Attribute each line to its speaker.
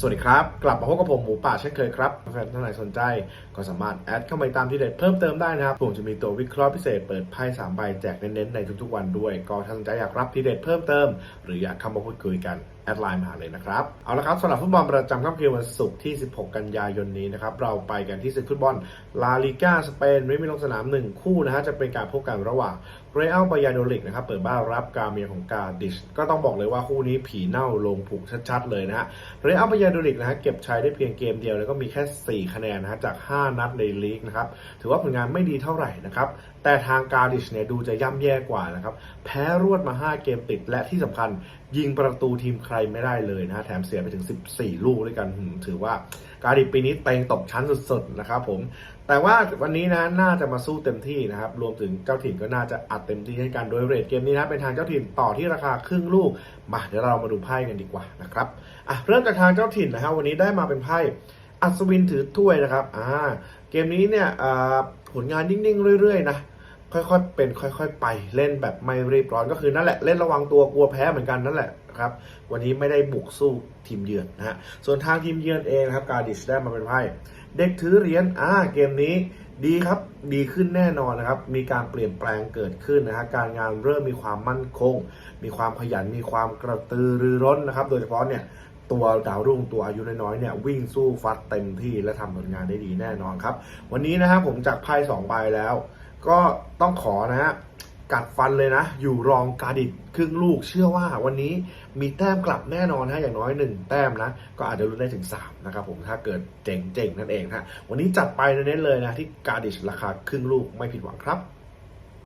Speaker 1: สวัสดีครับ กลับมาพบกับผมหมูป่าเช่นเคยครับแฟนท่านไหนสนใจ ก็สามารถแอดเข้ามาตามที่เด็ดเพิ่มเติมได้นะครับ ผมจะมีตัววิเคราะห์พิเศษเปิดไพ่สามใบแจกเน้นๆ ในทุกๆวันด้วย ก็ถ้าสนใจอยากรับที่เด็ดเพิ่มเติม หรืออยากเข้ามาพูดคุยกันแอดไลน์มาเลยนะครับ เอาละครับสำหรับฟุตบอลประจำค่ำคืนวันศุกร์ที่ 16 กันยายนนี้นะครับ เราไปกันที่ศึกฟุตบอลลาลิก้าสเปนไม่มีลงสนามหนึ่งคู่นะฮะจะเป็นการพบกันระหว่างเรอัลบายาโดลิกนะครับเปิดบ้านรับกาเมียของกาดิชก็ต้องบอกเลยว่าคู่นี้ผีเน่าลงผุชัดๆเลยนะฮะเรอัลบายาโดลิกนะฮะเก็บชัยได้เพียงเกมเดียวแล้วก็มีแค่ 4 คะแนนนะฮะจาก 5 นัดในลีกนะครับถือว่าผลงานไม่ดีเท่าไหร่นะครับแต่ทางกาดิชเนี่ยดูจะย่ำแย่กว่านะครับแพ้รวดมา 5 เกมติดและที่สำคัญยิงประตูทีมใครไม่ได้เลยนะฮะแถมเสียไปถึง 14 ลูกด้วยกันถือว่ากาดิปีนี้เต็งตกชั้นสุดๆนะครับผมแต่ว่าวันนี้นะน่าจะมาสู้เต็มที่นะครับรวมถึงเจ้าถิ่นก็น่าจะอัดเต็มที่ให้กันโดยเรทเกมนี้นะเป็นทางเจ้าถิ่นต่อที่ราคาครึ่งลูกมาเดี๋ยวเรามาดูไพ่กันดีกว่านะครับอะเริ่มจากทางเจ้าถิ่นนะฮะวันนี้ได้มาเป็นไพ่อัศวินถือถ้วยนะครับอ่าเกมนี้เนี่ยผลงานนิ่งๆเรื่อยๆนะ ค่อยๆ เป็น ค่อยๆ ไปเล่นแบบไม่รีบร้อนก็คือนั่นแหละเล่นระวังตัวกลัวแพ้เหมือนกันนั่นแหละครับวันนี้ไม่ได้บุกสู้ทีมเยือนนะฮะส่วนทางทีมเยือนเองนะครับการดิชได้มาเป็นไพ่เด็กถือเหรียญอ่าเกมนี้ดีครับดีขึ้นแน่นอนนะครับ มีการเปลี่ยนแปลงเกิดขึ้นนะฮะการงานเริ่มมีความมั่นคง มีความขยันมีความกระตือรือร้นนะครับ โดยเฉพาะเนี่ยตัวดาวรุ่งตัวอายุน้อยๆเนี่ยวิ่งสู้ฟัดเต็มที่และทำผลงานได้ดีแน่นอนครับ วันนี้นะครับผมจากไพ่สองใบแล้ว ก็ต้องขอนะฮะกัดฟันเลยนะ อยู่รองการดิดครึ่งลูกเชื่อว่าวันนี้มีแต้มกลับแน่นอนฮะอย่างน้อยหนึ่งแต้มนะ ก็อาจจะลุ้นได้ถึง 3 นะครับผมถ้าเกิดเจ๋งๆ นั่นเองฮะวันนี้จัดไปเน้นเลยนะ ที่การดิชราคาครึ่งลูกไม่ผิดหวังครับ